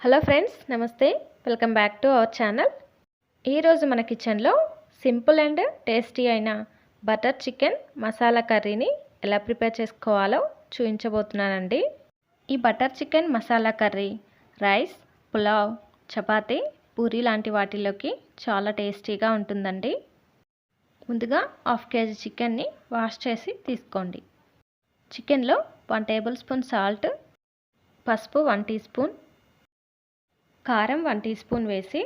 Hello friends నమస్తే. Welcome back to our channel. ఈరోజు మన కిచెన్లో సింపుల్ అండ్ టేస్టీ అయిన బటర్ చికెన్ మసాలా కర్రీని ఎలా ప్రిపేర్ చేసుకోవాలో చూపించబోతున్నానండి ఈ butter chicken masala curry rice pulao chapati puri లాంటి వాటిలోకి చాలా టేస్టీగా ఉంటుందండి. ముందుగా హాఫ్ కేజీ చికెన్ని వాష్ చేసి తీసుకోండి. చికెన్లో వన్ టేబుల్ స్పూన్ సాల్ట్ పసుపు వన్ టీ స్పూన్ కారం వన్ టీ స్పూన్ వేసి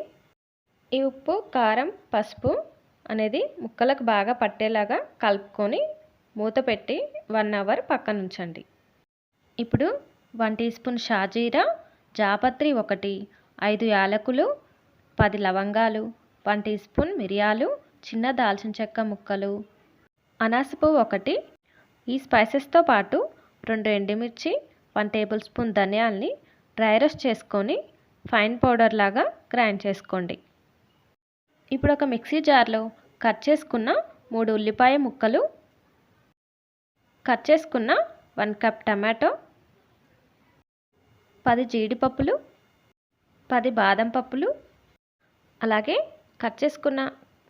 ఈ ఉప్పు కారం పసుపు అనేది ముక్కలకు బాగా పట్టేలాగా కలుపుకొని మూత పెట్టి వన్ అవర్ పక్కన ఉంచండి. ఇప్పుడు వన్ టీ స్పూన్ షాజీరా జాపత్రి ఒకటి ఐదు యాలకులు పది లవంగాలు వన్ టీ స్పూన్ మిరియాలు చిన్న దాల్చిన చెక్క ముక్కలు అనాసపు ఒకటి ఈ స్పైసెస్తో పాటు రెండు ఎండుమిర్చి వన్ టేబుల్ స్పూన్ ధనియాల్ని డ్రై రోస్ట్ చేసుకొని ఫైన్ పౌడర్ లాగా గ్రైండ్ చేసుకోండి. ఇప్పుడు ఒక మిక్సీ జార్లో కట్ చేసుకున్న మూడు ఉల్లిపాయ ముక్కలు కట్ చేసుకున్న వన్ కప్ టమాటో పది జీడిపప్పులు పది బాదం పప్పులు అలాగే కట్ చేసుకున్న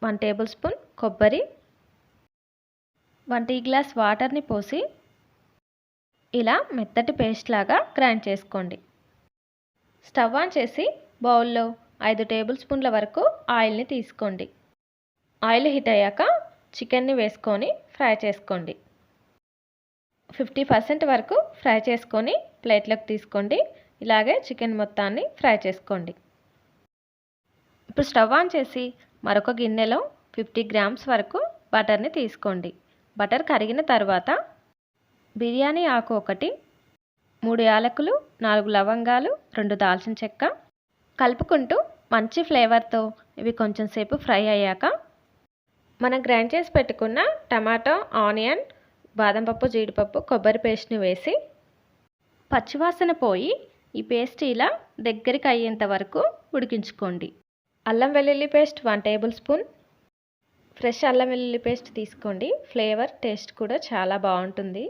వన్ టేబుల్ స్పూన్ కొబ్బరి వన్ టీ గ్లాస్ వాటర్ని పోసి ఇలా మెత్తటి పేస్ట్ లాగా గ్రైండ్ చేసుకోండి. స్టవ్ ఆన్ చేసి బౌల్లో ఐదు టేబుల్ స్పూన్ల వరకు ఆయిల్ని తీసుకోండి. ఆయిల్ హీట్ అయ్యాక చికెన్ని వేసుకొని ఫ్రై చేసుకోండి. ఫిఫ్టీ పర్సెంట్ వరకు ఫ్రై చేసుకొని ప్లేట్లోకి తీసుకోండి. ఇలాగే చికెన్ మొత్తాన్ని ఫ్రై చేసుకోండి. ఇప్పుడు స్టవ్ ఆన్ చేసి మరొక గిన్నెలో ఫిఫ్టీ గ్రామ్స్ వరకు బటర్ని తీసుకోండి. బటర్ కరిగిన తర్వాత బిర్యానీ ఆకు ఒకటి మూడు యాలకులు నాలుగు లవంగాలు రెండు దాల్చిన చెక్క. కలుపుకుంటూ మంచి ఫ్లేవర్తో ఇవి కొంచెం సేపు ఫ్రై అయ్యాక మనం గ్రైండ్ చేసి పెట్టుకున్న టమాటో ఆనియన్ బాదం పప్పు జీడిపప్పు కొబ్బరి పేస్ట్ని వేసి పచ్చివాసన పోయి ఈ పేస్ట్ ఇలా దగ్గరికి అయ్యేంత వరకు ఉడికించుకోండి. అల్లం వెల్లుల్లి paste one tablespoon. Fresh అల్లం వెల్లుల్లి పేస్ట్ తీసుకోండి. ఫ్లేవర్ టేస్ట్ కూడా చాలా బాగుంటుంది.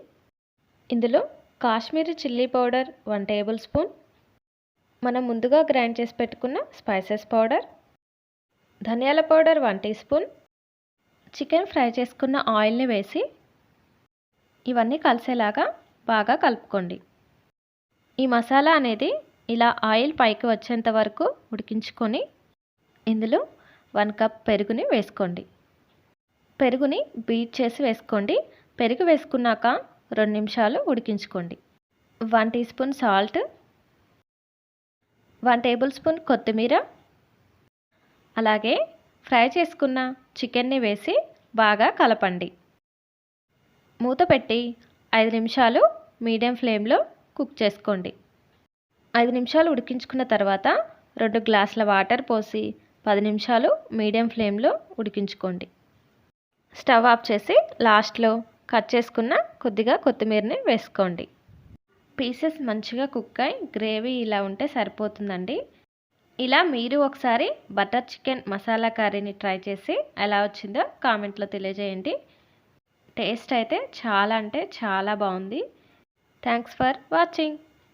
ఇందులో Kashmiri chilli powder one tablespoon. మనం ముందుగా గ్రైండ్ చేసి పెట్టుకున్న స్పైసెస్ పౌడర్. ధనియాల powder one teaspoon. Chicken fry చేసుకున్న ఆయిల్ని వేసి ఇవన్నీ కలిసేలాగా బాగా కలుపుకోండి. ఈ మసాలా అనేది ఇలా ఆయిల్ పైకి వచ్చేంత వరకు ఉడికించుకొని ఇందులో వన్ కప్ పెరుగుని వేసుకోండి. పెరుగుని బీట్ చేసి వేసుకోండి. పెరుగు వేసుకున్నాక రెండు నిమిషాలు ఉడికించుకోండి. One teaspoon salt one tablespoon కొత్తిమీర అలాగే ఫ్రై చేసుకున్న చికెన్ని వేసి బాగా కలపండి. మూత పెట్టి ఐదు నిమిషాలు మీడియం ఫ్లేమ్లో కుక్ చేసుకోండి. ఐదు నిమిషాలు ఉడికించుకున్న తర్వాత రెండు గ్లాసుల వాటర్ పోసి పది నిమిషాలు మీడియం ఫ్లేమ్లో ఉడికించుకోండి. స్టవ్ ఆఫ్ చేసి లాస్ట్లో కట్ చేసుకున్న కొద్దిగా కొత్తిమీరని వేసుకోండి. పీసెస్ మంచిగా కుక్ అయి గ్రేవీ ఇలా ఉంటే సరిపోతుందండి. ఇలా మీరు ఒకసారి బటర్ చికెన్ మసాలా కర్రీని ట్రై చేసి ఎలా వచ్చిందో కామెంట్లో తెలియజేయండి. టేస్ట్ అయితే చాలా అంటే చాలా బాగుంది. Thanks for watching.